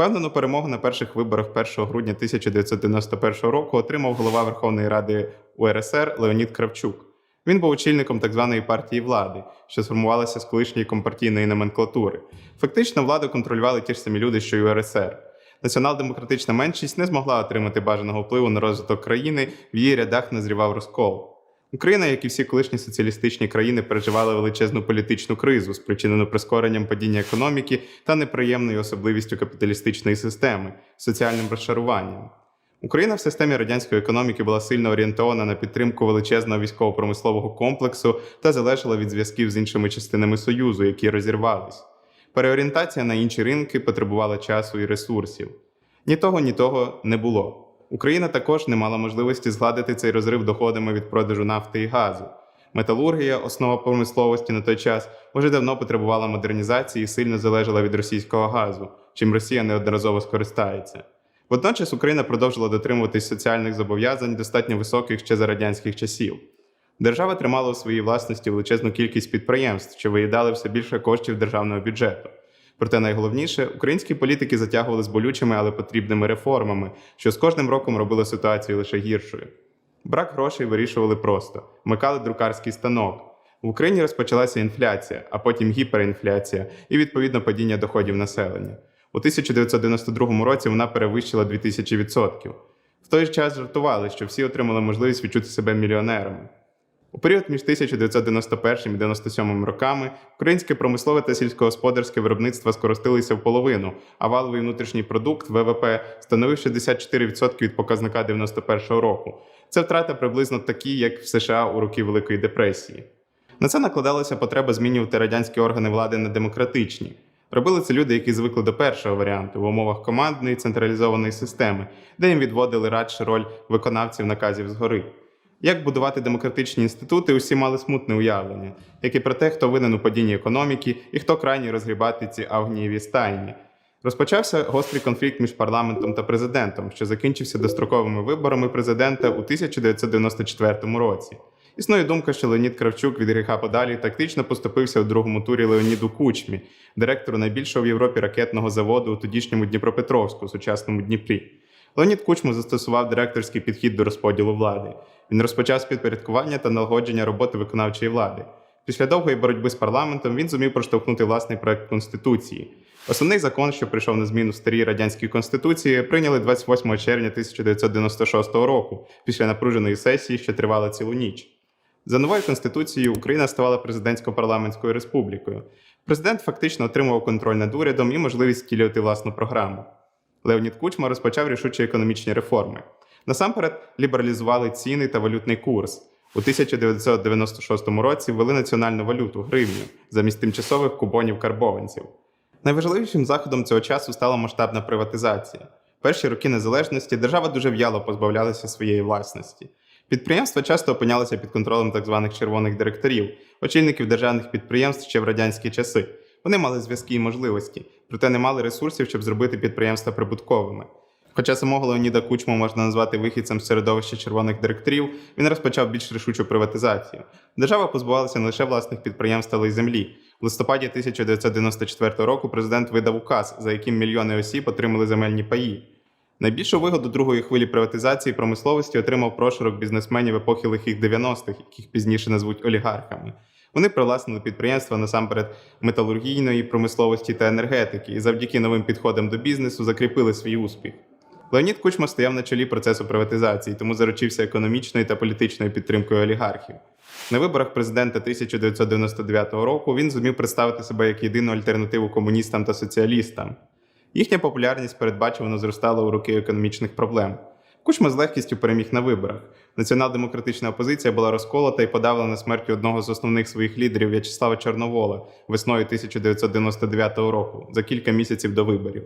Впевнену перемогу на перших виборах 1 грудня 1991 року отримав голова Верховної Ради УРСР Леонід Кравчук. Він був очільником так званої партії влади, що сформувалася з колишньої компартійної номенклатури. Фактично, владу контролювали ті ж самі люди, що й УРСР. Націонал-демократична меншість не змогла отримати бажаного впливу на розвиток країни, в її рядах назрівав розкол. Україна, як і всі колишні соціалістичні країни, переживала величезну політичну кризу, спричинену прискоренням падіння економіки та неприємною особливістю капіталістичної системи соціальним розшаруванням. Україна в системі радянської економіки була сильно орієнтована на підтримку величезного військово-промислового комплексу та залежала від зв'язків з іншими частинами Союзу, які розірвались. Переорієнтація на інші ринки потребувала часу і ресурсів. Ні того, ні того не було. Україна також не мала можливості згладити цей розрив доходами від продажу нафти і газу. Металургія, основа промисловості на той час, вже давно потребувала модернізації і сильно залежала від російського газу, чим Росія неодноразово скористається. Водночас Україна продовжила дотримуватись соціальних зобов'язань достатньо високих ще за радянських часів. Держава тримала у своїй власності величезну кількість підприємств, що виїдали все більше коштів державного бюджету. Проте найголовніше, українські політики затягували з болючими, але потрібними реформами, що з кожним роком робило ситуацію лише гіршою. Брак грошей вирішували просто: вмикали друкарський станок. В Україні розпочалася інфляція, а потім гіперінфляція і відповідно падіння доходів населення. У 1992 році вона перевищила 2000%. В той час жартували, що всі отримали можливість відчути себе мільйонерами. У період між 1991 і 1997 роками українське промислове та сільськогосподарське виробництво скоростилися в половину, а валовий внутрішній продукт ВВП становив 64% від показника 91 року. Це втрата приблизно такі, як в США у роки Великої депресії. На це накладалася потреба змінювати радянські органи влади на демократичні. Робили це люди, які звикли до першого варіанту в умовах командної централізованої системи, де їм відводили радше роль виконавців наказів згори. Як будувати демократичні інститути, усі мали смутне уявлення, як і про те, хто винен у падінні економіки і хто крайній розгрібати ці авгнієві стайні. Розпочався гострий конфлікт між парламентом та президентом, що закінчився достроковими виборами президента у 1994 році. Існує думка, що Леонід Кравчук від гріха подалі тактично поступився у другому турі Леоніду Кучмі, директору найбільшого в Європі ракетного заводу у тодішньому Дніпропетровську, сучасному Дніпрі. Леонід Кучму застосував директорський підхід до розподілу влади. Він розпочав підпорядкування та налагодження роботи виконавчої влади. Після довгої боротьби з парламентом він зумів проштовхнути власний проект конституції. Основний закон, що прийшов на зміну старій радянській конституції, прийняли 28 червня 1996 року, після напруженої сесії, що тривала цілу ніч. За новою конституцією Україна ставала президентсько-парламентською республікою. Президент фактично отримував контроль над урядом і можливість втілювати власну програму. Леонід Кучма розпочав рішучі економічні реформи. Насамперед лібералізували ціни та валютний курс. У 1996 році ввели національну валюту гривню замість тимчасових кубонів карбованців. Найважливішим заходом цього часу стала масштабна приватизація. Перші роки незалежності держава дуже в'яло позбавлялася своєї власності. Підприємства часто опинялися під контролем так званих червоних директорів, очільників державних підприємств ще в радянські часи. Вони мали зв'язки і можливості, проте не мали ресурсів, щоб зробити підприємства прибутковими. Хоча самого Леоніда Кучму можна назвати вихідцем з середовища червоних директорів, він розпочав більш рішучу приватизацію. Держава позбувалася не лише власних підприємств, але й землі. В листопаді 1994 року президент видав указ, за яким мільйони осіб отримали земельні паї. Найбільшу вигоду другої хвилі приватизації промисловості отримав прошарок бізнесменів епохи лихих 90-х, яких пізніше назвуть олігархами. Вони привласнили підприємства насамперед металургійної промисловості та енергетики, і завдяки новим підходам до бізнесу закріпили свій успіх. Леонід Кучма стояв на чолі процесу приватизації, тому заручився економічною та політичною підтримкою олігархів. На виборах президента 1999 року він зумів представити себе як єдину альтернативу комуністам та соціалістам. Їхня популярність передбачувано зростала у роки економічних проблем. Кучма з легкістю переміг на виборах. Націонал-демократична опозиція була розколота і подавлена смертю одного з основних своїх лідерів В'ячеслава Чорновола весною 1999 року за кілька місяців до виборів.